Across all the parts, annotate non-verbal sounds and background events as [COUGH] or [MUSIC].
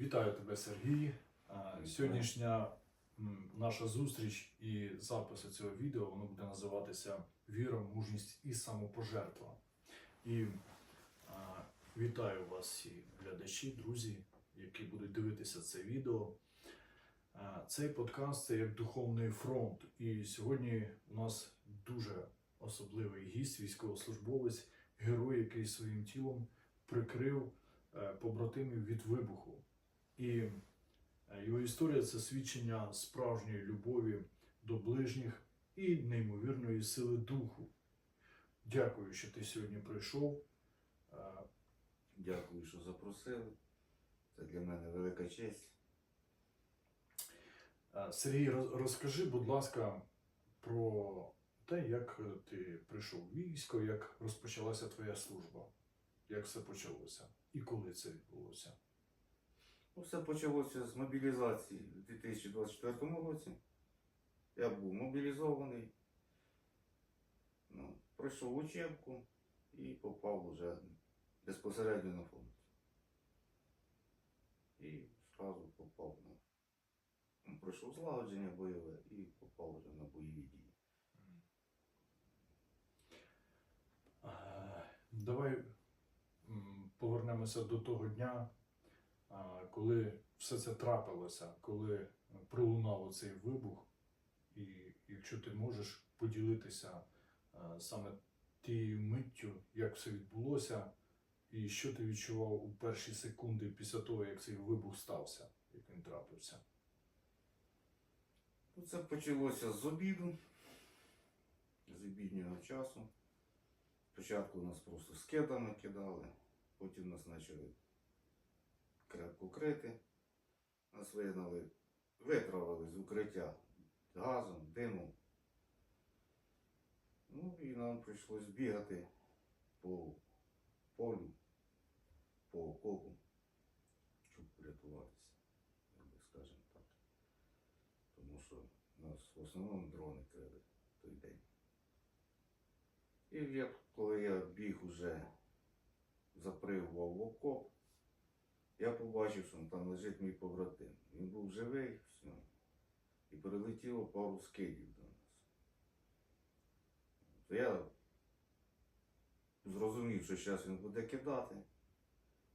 Вітаю тебе, Сергій. Сьогоднішня наша зустріч і запис цього відео воно буде називатися Віра, мужність і самопожертва. І а, вітаю вас всі глядачі, друзі, які будуть дивитися це відео. А, Цей подкаст це як духовний фронт. І сьогодні у нас дуже особливий гість, військовослужбовець, герой, який своїм тілом прикрив е, побратимів від вибуху. І е, його історія це свідчення справжньої любові до ближніх і неймовірної сили духу. Дякую, що ти сьогодні прийшов. Е, Дякую, що запросили. Це для мене велика честь. е, Сергій, розкажи, будь ласка, про те, як ти прийшов в військо, як розпочалася твоя служба, як все почалося і коли це відбулося. Ну, все почалося з мобілізації у 2024 році. Я був мобілізований, ну, пройшов учебку і попав уже безпосередньо на фронт. І одразу попав на. ну, Пройшов злагодження бойове і попав вже на бойові дії. Е, Давай повернемося до того дня, коли все це трапилося, коли пролунав оцей вибух, і якщо ти можеш поділитися е, саме тією миттю, як все відбулося, і що ти відчував у перші секунди після того, як цей вибух стався, як він трапився. Ну, це почалося з обіду, з обіднього часу. Спочатку нас просто скидами кидали, потім нас почали крепко крити. Нас вигнали, витравили з укриття газом, димом. Ну і нам прийшлось бігати по полю, по окопу, щоб врятуватися, як би скажемо так тому що нас в основному дрони крили той день. І коли я біг уже запригував в окоп, я побачив, що там лежить мій побратим. Він був живий, все. І прилетіло пару скидів до нас. То я зрозумів, що зараз він буде кидати.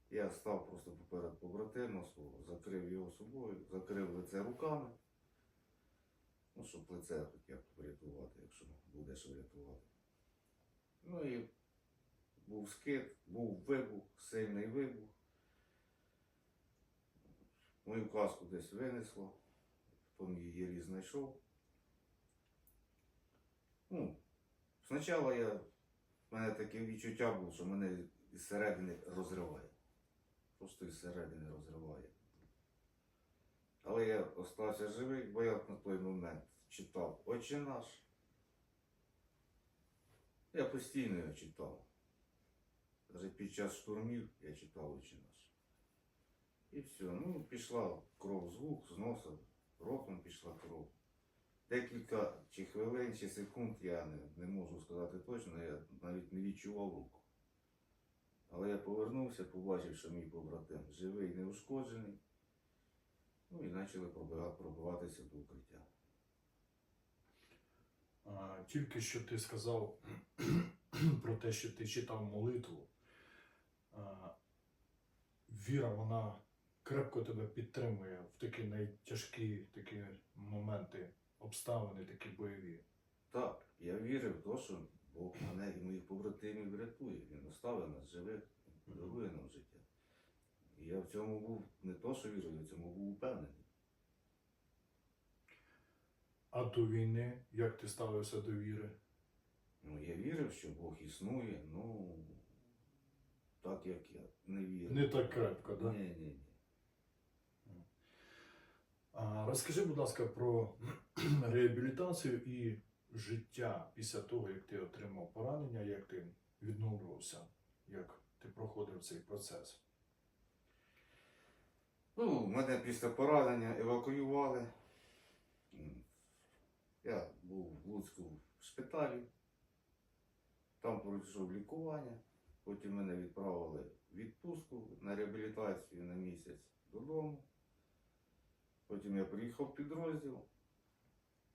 Я став просто поперед побратима свого, закрив його собою, закрив лице руками. Ну, щоб лице хоч як врятувати, якщо буде що врятувати. Ну і був скид, був вибух, сильний вибух. Мою каску десь винесло, потім її знайшов. Ну, спочатку я, в мене таке відчуття було, що мене із середини розриває. Просто із середини розриває. Але я остався живий, бо я на той момент читав Отче наш. Я постійно його читав. Навіть під час штурмів я читав Отче наш. І все. Ну, пішла кров з вух, з носа, ротом пішла кров. Декілька чи хвилин, чи секунд я не, не можу сказати точно, я навіть не відчував руку. Але я повернувся, побачив, що мій побратим живий, неушкоджений. Ну і почали пробивати, пробиватися до укриття. А, Тільки що ти сказав [CLEARS THROAT] про те, що ти читав молитву. А, Віра, вона крепко тебе підтримує в такі найтяжкі такі моменти, обставини, такі бойові. Так, я вірив в те, що Бог мене і моїх побратимів врятує. Він оставив нас живих, дарує нам життя. І я в цьому був не то, що вірив, я в цьому був упевнений. А до війни, як ти ставився до віри? Ну, я вірив, що Бог існує, ну так як я не вірив. Не так крепко, так? Да? Ні, ні, ні. Розкажи, будь ласка, про [CLEARS THROAT] реабілітацію і життя після того, як ти отримав поранення, як ти відновлювався, як ти проходив цей процес. Ну, мене після поранення евакуювали. Я був в Луцьку в шпиталі, там пройшов лікування, потім мене відправили в відпустку на реабілітацію на місяць додому. Потім я приїхав в підрозділ.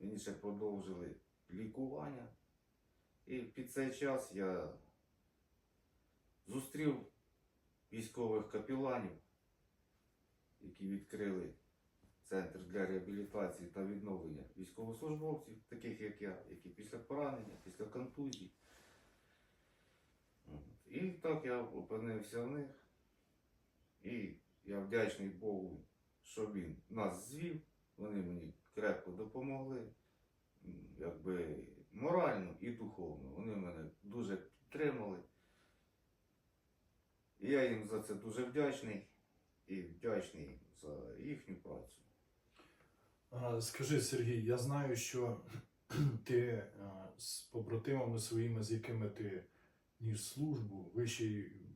Мені ще продовжили лікування. І під цей час я зустрів військових капіланів, які відкрили центр для реабілітації та відновлення військовослужбовців, таких як я, які після поранення, після контузій. От. І так я опинився в них. І я вдячний Богу, що він нас звів. Вони мені крепко допомогли, якби морально і духовно. Вони мене дуже підтримали. І я їм за це дуже вдячний і вдячний за їхню працю. Скажи, Сергій, я знаю, що [CLEARS THROAT] ти з побратимами своїми, з якими ти ніс службу, ви ще й м,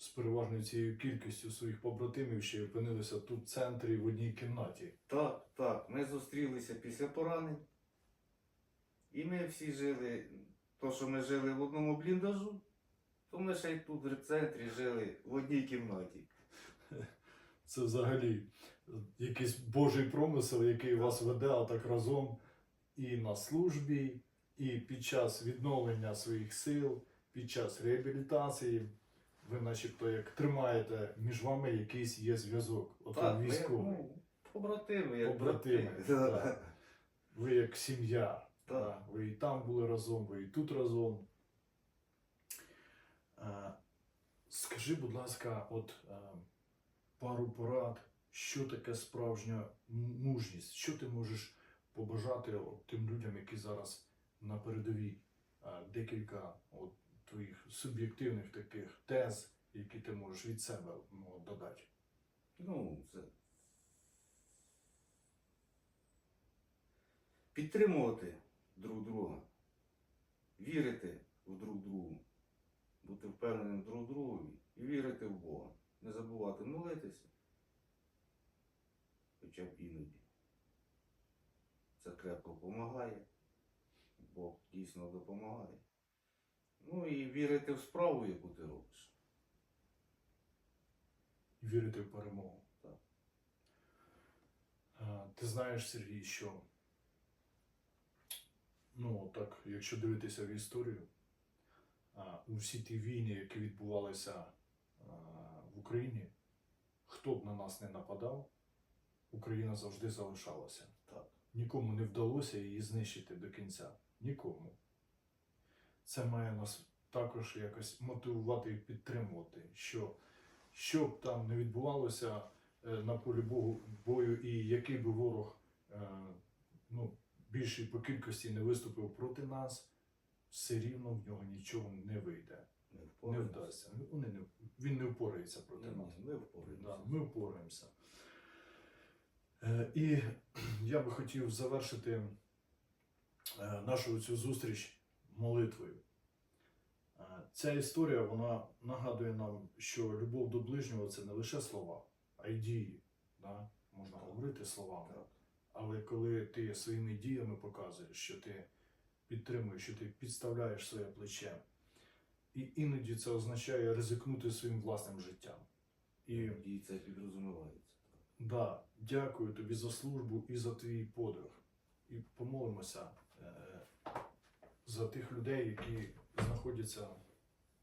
з переважною цією кількістю своїх побратимів ще й опинилися тут в центрі в одній кімнаті. Так, так, ми зустрілися після поранень. І ми всі жили, то, що ми жили в одному бліндажу, то ми ще й тут в центрі жили в одній кімнаті. [LAUGHS] Це взагалі якийсь Божий промисел, який вас веде так разом і на службі, і під час відновлення своїх сил, під час реабілітації. Ви начебто як тримаєте між вами якийсь є зв'язок. От Так, ви ми, військовий. ну, побратими, як Побратими, брати. [LAUGHS] так. Ви як сім'я. Так. Да, Ви і там були разом, ви і тут разом. Е, Скажи, будь ласка, от е, пару порад, що таке справжня м- мужність? Що ти можеш побажати от тим людям, які зараз на передовій? Е, Декілька от, твоїх суб'єктивних таких тез, які ти можеш від себе ну, додати. Ну, це. Підтримувати друг друга, вірити в друг другу, бути впевненим друг другові і вірити в Бога. Не забувати молитися, хоча б іноді. Це крепко допомагає. Бог дійсно допомагає. Ну і вірити в справу, яку ти робиш. і вірити в перемогу. Так. Ти знаєш, Сергій, що ну так, якщо дивитися в історію, е, у всі ті війни, які відбувалися в Україні, хто б на нас не нападав, Україна завжди залишалася. Так. Нікому не вдалося її знищити до кінця. Нікому. Це має нас також якось мотивувати і підтримувати, що що б там не відбувалося е, на полі бою, і який би ворог е, ну, більший по кількості не виступив проти нас, все рівно в нього нічого не вийде, Ми не вдасться. Вони не, він не впорається проти ні, нас. Ми впораємося. Да, ми впораємося. Е, І [CLEARS THROAT] я би хотів завершити нашу цю зустріч молитвою. Е, Ця історія вона нагадує нам, що любов до ближнього це не лише слова, а й дії. Да? Можна Так. говорити словами. Так. Але коли ти своїми діями показуєш, що ти підтримуєш, що ти підставляєш своє плече, і іноді це означає ризикнути своїм власним життям. І Тоді це підрозумівається. Да, дякую тобі за службу і за твій подвиг. І помолимося за тих людей, які знаходяться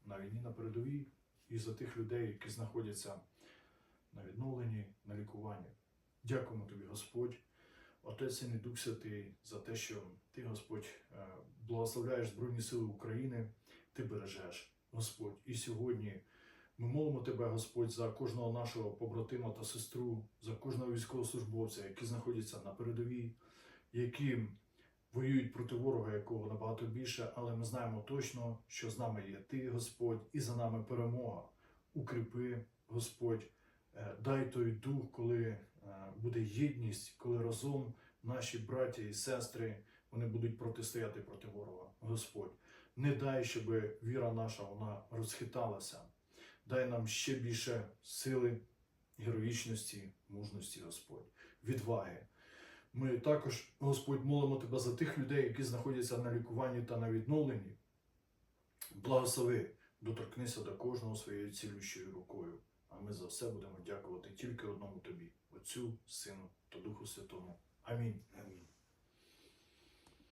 на війні на передовій, і за тих людей, які знаходяться на відновленні, на лікуванні. Дякуємо тобі, Господь, Отець і Дух Святий, за те, що ти, Господь, е, благословляєш Збройні Сили України, ти бережеш, Господь. І сьогодні ми молимо тебе, Господь, за кожного нашого побратима та сестру, за кожного військовослужбовця, які знаходяться на передовій, які воюють проти ворога, якого набагато більше, але ми знаємо точно, що з нами є ти, Господь, і за нами перемога. Укріпи, Господь, е, дай той дух, коли е, буде єдність, коли разом наші браття і сестри вони будуть протистояти проти ворога. Господь, не дай, щоб віра наша вона розхиталася. Дай нам ще більше сили, героїчності, мужності, Господь, відваги. Ми також, Господь, молимо Тебе за тих людей, які знаходяться на лікуванні та на відновленні. Благослови, доторкнися до кожного своєю цілющою рукою. А ми за все будемо дякувати тільки одному тобі, Отцю, Сину та Духу Святому. Амінь. Амінь.